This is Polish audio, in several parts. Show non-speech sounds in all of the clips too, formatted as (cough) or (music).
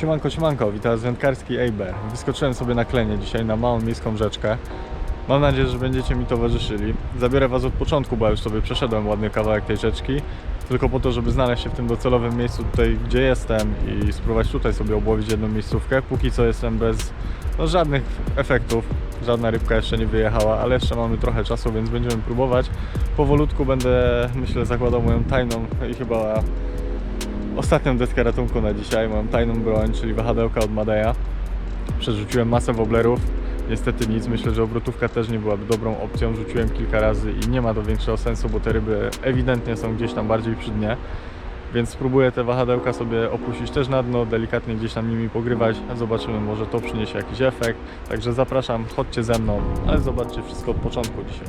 Siemanko, siemanko, witam z wędkarski Eiber. Wyskoczyłem sobie na klenie dzisiaj na małą miejską rzeczkę. Mam nadzieję, że będziecie mi towarzyszyli. Zabiorę Was od początku, bo ja już sobie przeszedłem ładny kawałek tej rzeczki. Tylko po to, żeby znaleźć się w tym docelowym miejscu tutaj, gdzie jestem i spróbować tutaj sobie obłowić jedną miejscówkę. Póki co jestem bez no, żadnych efektów. Żadna rybka jeszcze nie wyjechała, ale jeszcze mamy trochę czasu, więc będziemy próbować. Powolutku będę, myślę, zakładał moją tajną i chyba ostatnią deskę ratunku na dzisiaj, moją tajną broń, czyli wahadełka od Madeja. Przerzuciłem masę woblerów, niestety nic, myślę, że obrotówka też nie byłaby dobrą opcją, rzuciłem kilka razy i nie ma to większego sensu, bo te ryby ewidentnie są gdzieś tam bardziej przy dnie. Więc spróbuję te wahadełka sobie opuścić też na dno, delikatnie gdzieś tam nimi pogrywać, zobaczymy, może to przyniesie jakiś efekt. Także zapraszam, chodźcie ze mną, ale zobaczcie wszystko od początku dzisiaj.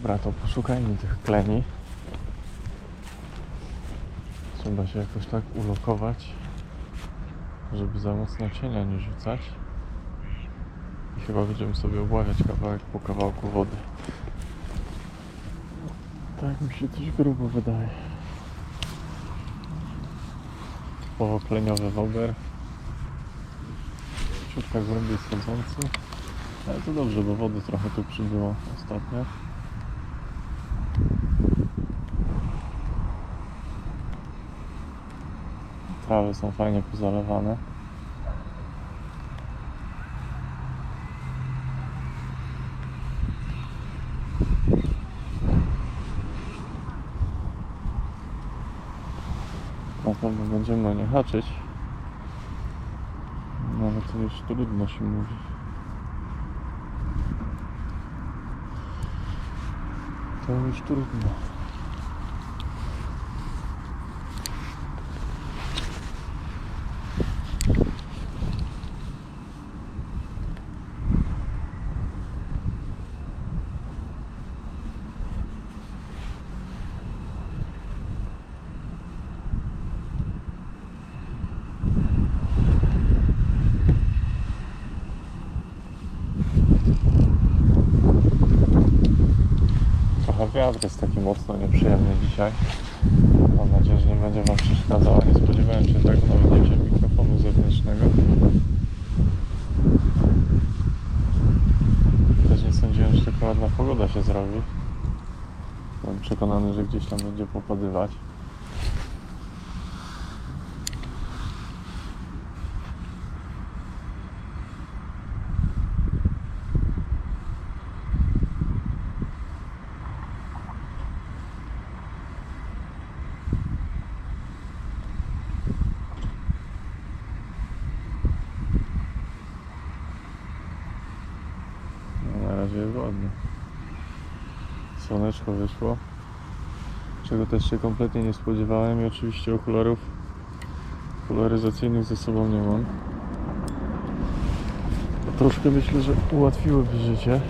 Dobra, to poszukajmy tych kleni. Trzeba się jakoś tak ulokować, żeby za mocno cienia nie rzucać. I chyba będziemy sobie obławiać kawałek po kawałku wody. Tak mi się coś grubo wydaje. Połowo kleniowy wober. Ciutka głębiej schodzący. Ale to dobrze, bo wody trochę tu przybyło ostatnio. Trawy są fajnie pozalewane. Na pewno będziemy nie haczyć. No ale to już trudno się mówi. To już trudno. Trochę wiatr jest taki mocno nieprzyjemny dzisiaj. Mam nadzieję, że nie będzie Wam przeszkadzał. Nie spodziewałem się nawet nie wziąłem mikrofonu zewnętrznego. Też nie sądziłem, że taka ładna pogoda się zrobi. Byłem przekonany, że gdzieś tam będzie popadywać. No, na razie jest ładnie. Słoneczko wyszło. Czego też się kompletnie nie spodziewałem i oczywiście okularów polaryzacyjnych ze sobą nie mam. Troszkę myślę, że ułatwiłoby życie.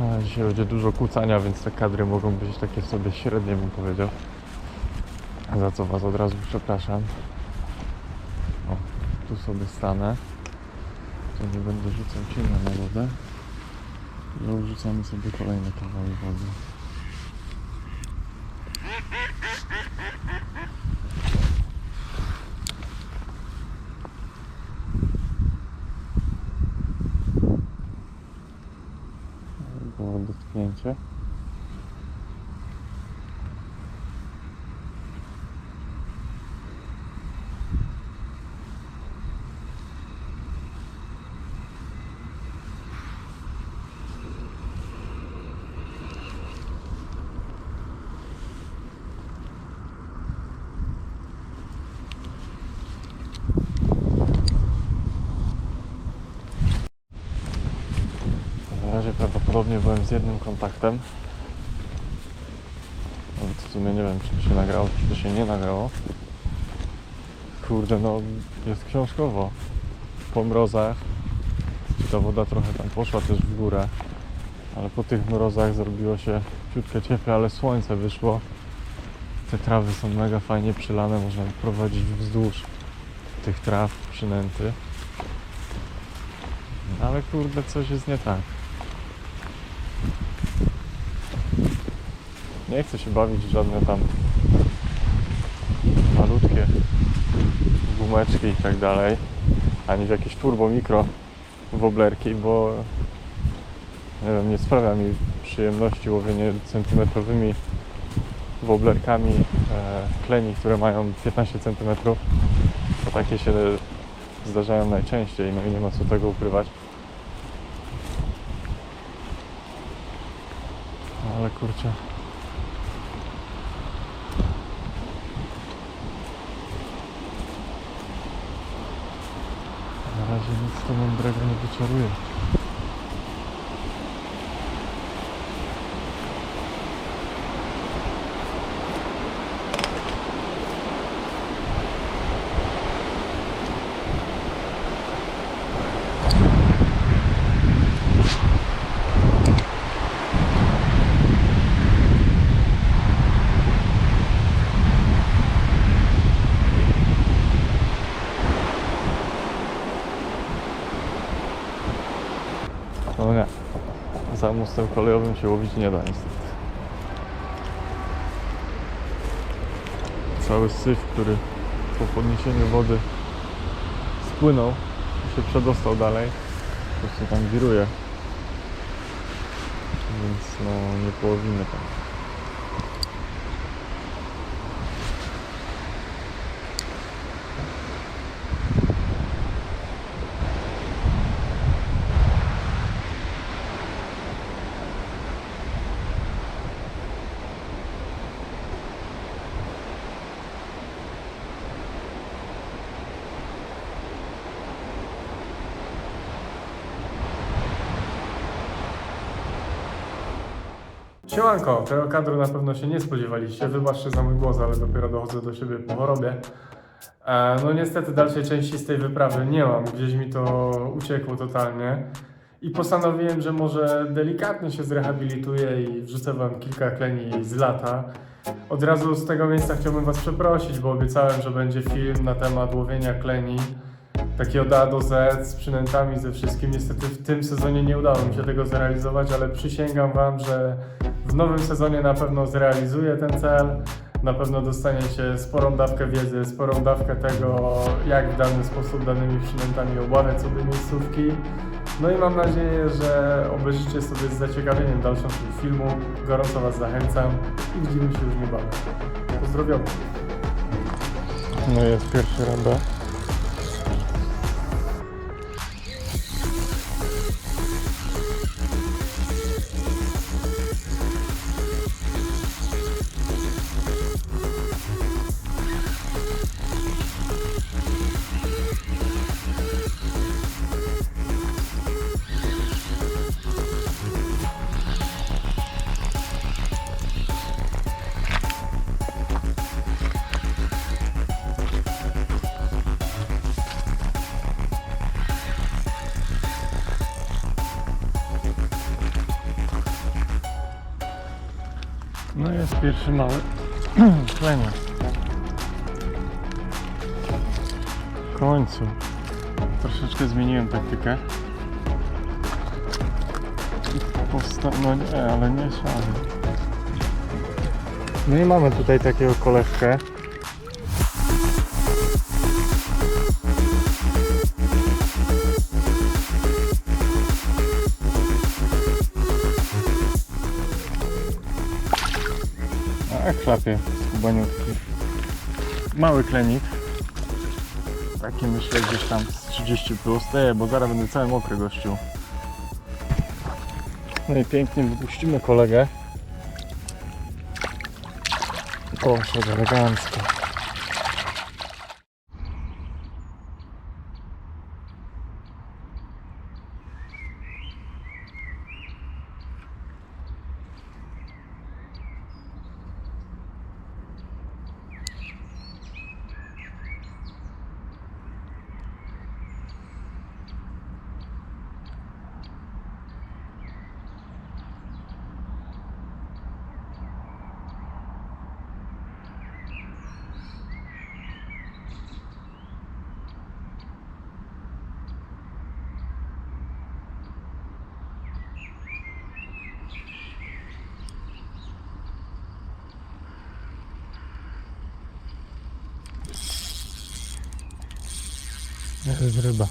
A, dzisiaj będzie dużo kłócania, więc te kadry mogą być takie sobie średnie bym powiedział. Za co Was od razu przepraszam. O, tu sobie stanę to nie będę rzucał cienia na wodę. No rzucamy sobie kolejne kawały wody. Było dotknięcie. Na razie prawdopodobnie byłem z jednym kontaktem. W sumie nie wiem, czy to się nagrało, czy to się nie nagrało. Kurde, no jest książkowo. Po mrozach. Ta woda trochę tam poszła też w górę. Ale po tych mrozach zrobiło się ciutkę cieplej, ale słońce wyszło. Te trawy są mega fajnie przylane, można prowadzić wzdłuż tych traw przynęty. Ale kurde, coś jest nie tak. Nie chcę się bawić w żadne tam malutkie gumeczki i tak dalej, ani w jakieś turbo mikro woblerki, bo nie wiem, nie sprawia mi przyjemności łowienie centymetrowymi woblerkami e, kleni, które mają 15 cm. To takie się zdarzają najczęściej, no i nie ma co tego ukrywać. Ale kurczę. Na razie nic tu mądrego nie wyczaruję. No nie. Za mostem kolejowym się łowić nie da niestety. Cały syf, który po podniesieniu wody spłynął i się przedostał dalej, po prostu tam wiruje. Więc no nie połowimy tam. Siemanko, tego kadru na pewno się nie spodziewaliście. Wybaczcie za mój głos, ale dopiero dochodzę do siebie po chorobie. E, no niestety dalszej części z tej wyprawy nie mam. Gdzieś mi to uciekło totalnie. I postanowiłem, że może delikatnie się zrehabilituję i wrzucę wam kilka kleni z lata. Od razu z tego miejsca chciałbym was przeprosić, bo obiecałem, że będzie film na temat łowienia kleni. Taki od A do Z, z przynętami, ze wszystkim. Niestety w tym sezonie nie udało mi się tego zrealizować, ale przysięgam Wam, że w nowym sezonie na pewno zrealizuję ten cel. Na pewno dostaniecie sporą dawkę wiedzy, sporą dawkę tego, jak w dany sposób danymi przynętami obławiać sobie miejscówki. No i mam nadzieję, że obejrzycie sobie z zaciekawieniem dalszą część filmu. Gorąco Was zachęcam i widzimy się już niebawem. Pozdrowienia. No jest pierwszy randa. Pierwszy mały klenia. (clears throat) W końcu. Troszeczkę zmieniłem taktykę. Posta- no nie, ale nie szalę. No i mamy tutaj takiego koleżkę. A chlapie, skubaniutki. Mały klenik. Taki myślę gdzieś tam z 30 plus. Ej, bo zaraz będę cały mokry gościu. No i pięknie wypuścimy kolegę. Poszedł elegancko. Jest ryba.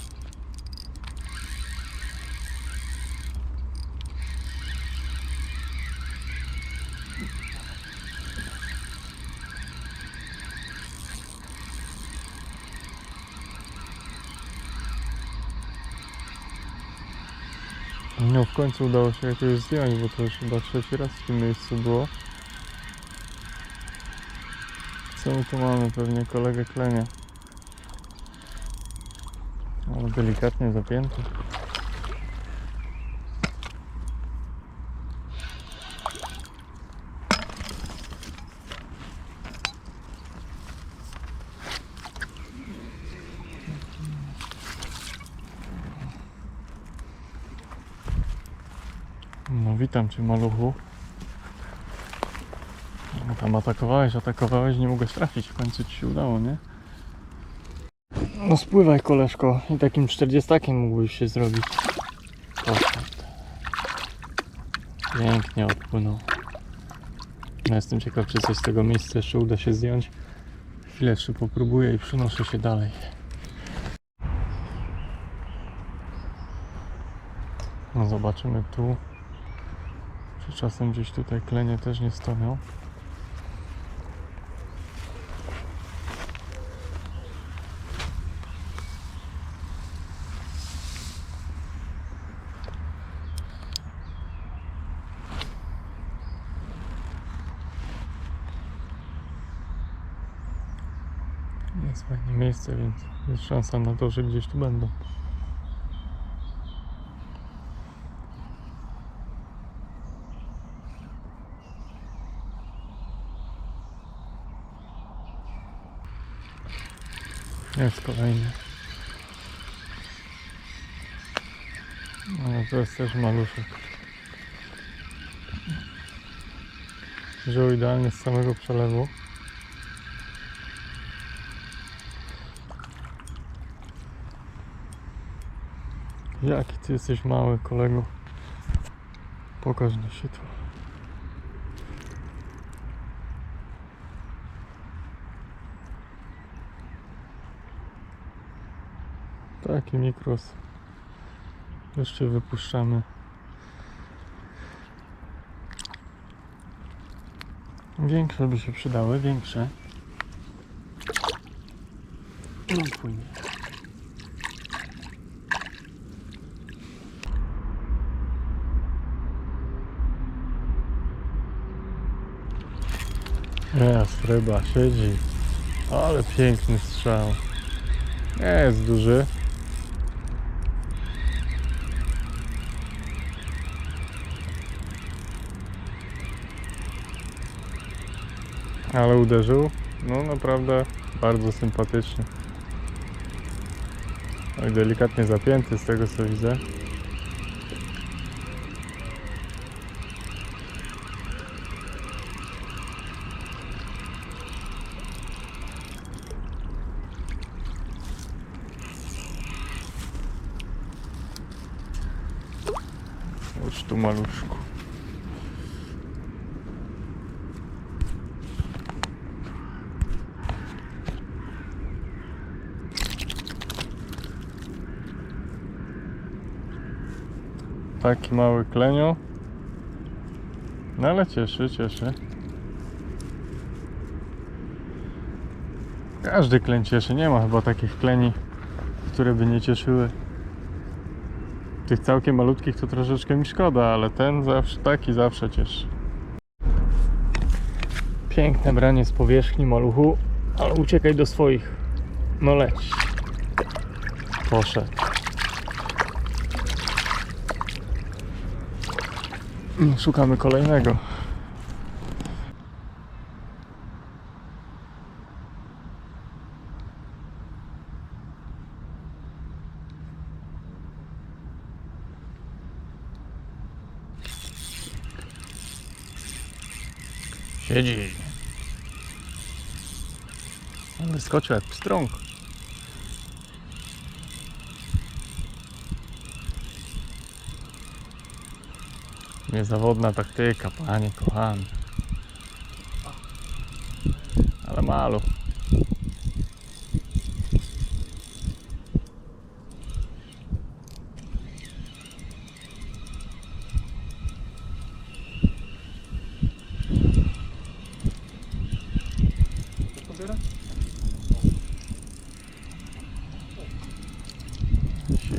No w końcu udało się jakoś zdjąć, bo to już chyba trzeci raz w tym miejscu było. Co my tu mamy? Pewnie kolegę klenia. Delikatnie zapięty. No witam cię maluchu. No, tam atakowałeś, atakowałeś, nie mogłeś trafić. W końcu ci się udało, nie? No spływaj koleżko i takim 40 mógłbyś się zrobić. Poszedł. Pięknie odpłynął. No jestem ciekaw, czy coś z tego miejsca jeszcze uda się zdjąć. Chwilę jeszcze popróbuję i przenoszę się dalej. No zobaczymy tu. Czy czasem gdzieś tutaj klenie też nie stoją. Jest fajne miejsce, więc jest szansa na to, że gdzieś tu będą. Jest kolejny. Ale to jest też maluszek. Wziął idealnie z samego przelewu. Jaki ty jesteś mały, kolego. Pokaż mi się tu. Taki mikros. Jeszcze wypuszczamy. Większe by się przydały, większe. (clears throat) No płynie. Jest, ryba siedzi. Ale piękny strzał. Nie jest duży. Ale uderzył. No naprawdę bardzo sympatycznie. Oj, delikatnie zapięty z tego co widzę. Tu maluszku. Taki mały klenio. No ale cieszy, cieszy. Każdy kleń cieszy. Nie ma chyba takich kleni, które by nie cieszyły. Tych całkiem malutkich to troszeczkę mi szkoda, ale ten zawsze taki zawsze cieszy. Piękne branie z powierzchni maluchu, ale uciekaj do swoich. No leć. Poszedł. Szukamy kolejnego. Siedzi. On wyskoczył jak pstrąg. Niezawodna taktyka, panie kochany. Ale malu.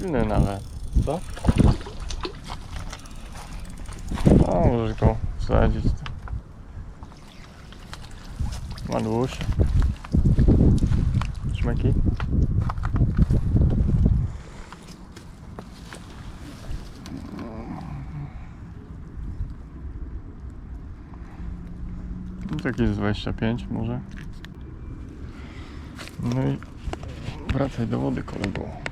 silny nawet, co? No, możesz go wsadzić. Maluś. Szmeki. No, Taki z 25 może. No i wracaj do wody kolego.